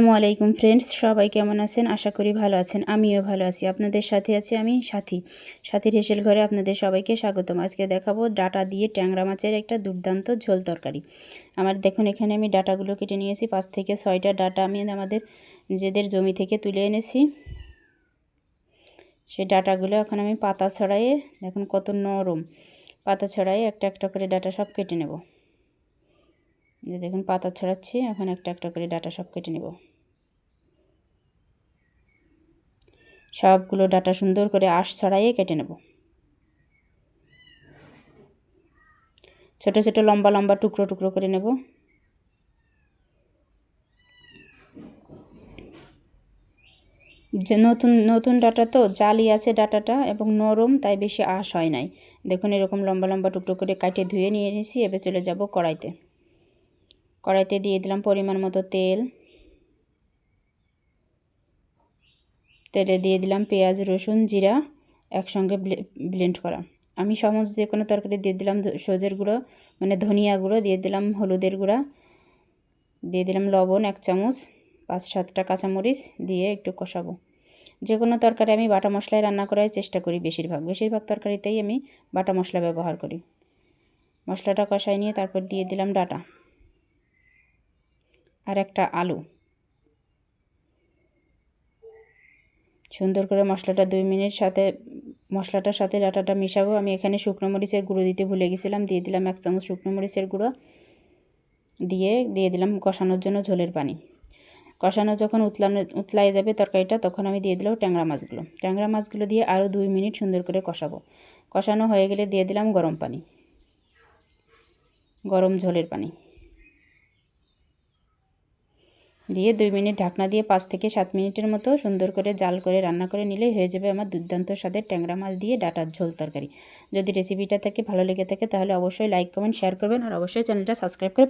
আসসালামু আলাইকুম ফ্রেন্ডস, সবাই কেমন আছেন? আশা করি ভালো আছেন। আমিও ভালো আছি। আপনাদের সাথে আছি আমি সাথী। সাথীর হেসেল ঘরে আপনাদের সবাইকে স্বাগতম। আজকে দেখাবো ডাটা দিয়ে ট্যাংরা মাছের একটা দুর্দান্ত ঝোল তরকারি। আমার দেখুন, এখানে আমি ডাটাগুলো কেটে নিয়েছি। পাঁচ থেকে ছয়টা ডাটা আমি আমাদের নিজেদের জমি থেকে তুলে এনেছি। সেই ডাটাগুলো এখন আমি পাতা ছড়াইয়ে দেখুন কত নরম পাতা ছড়াইয়ে একটা একটা করে ডাটা সব কেটে নেব। যে দেখুন, পাতা ছড়াচ্ছি। এখন একটা একটা করে ডাটা সব কেটে নেব। সবগুলো ডাটা সুন্দর করে আঁশ ছড়াইয়ে কেটে নেব। ছোট ছোট লম্বা লম্বা টুকরো টুকরো করে নেব। যে নতুন নতুন ডাটা তো জালি আছে ডাটাটা এবং নরম, তাই বেশি আঁশ হয় নাই। দেখুন, এরকম লম্বা লম্বা টুকরো করে কাটে ধুয়ে নিয়ে নিয়েছি, এবার চলে যাব কড়াইতে। কড়াইতে দিয়ে দিলাম পরিমাণ মতো তেল। তেলে দিয়ে দিলাম পেঁয়াজ, রসুন, জিরা একসঙ্গে ব্লেন্ড করা। আমি সমস্ত যে কোনো তরকারি দিয়ে দিলাম সজের গুঁড়ো মানে ধনিয়া গুঁড়ো, দিয়ে দিলাম হলুদের গুঁড়া, দিয়ে দিলাম লবণ এক চামচ, পাঁচ সাতটা কাঁচামরিচ দিয়ে একটু কষাবো। যে কোনো তরকারি আমি বাটা মশলায় রান্না করার চেষ্টা করি বেশিরভাগ। বেশিরভাগ তরকারিতেই আমি বাটা মশলা ব্যবহার করি। মশলাটা কষাই নিয়ে তারপর দিয়ে দিলাম ডাটা। আর একটা আলু। সুন্দর করে মশলাটা দুই মিনিট সাথে, মশলাটার সাথে ডাটাটা মিশাবো। আমি এখানে শুকনো মরিচের গুঁড়ো দিতে ভুলে গেছিলাম। দিয়ে দিলাম এক চামচ শুকনো মরিচের গুঁড়ো। দিয়ে দিয়ে দিলাম কষানোর জন্য ঝোলের পানি। কষানো যখন উতলানো, উতলাই যাবে তরকারিটা, তখন আমি দিয়ে দিলাম ট্যাংরা মাছগুলো। ট্যাংরা মাছগুলো দিয়ে আরও দুই মিনিট সুন্দর করে কষাবো। কষানো হয়ে গেলে দিয়ে দিলাম গরম পানি। গরম ঝোলের পানি। দিয়ে দুই মিনিট ঢাকনা দিয়ে পাঁচ থেকে সাত মিনিটের মতো সুন্দর করে জাল করে রান্না করে নিলেই হয়ে যাবে আমার দুর্দান্ত স্বাদের ট্যাংরা মাছ দিয়ে ডাটার ঝোল তরকারি। যদি রেসিপিটা থেকে ভালো লেগে থাকে তাহলে অবশ্যই লাইক কমেন্ট শেয়ার করবেন আর অবশ্যই চ্যানেলটা সাবস্ক্রাইব করে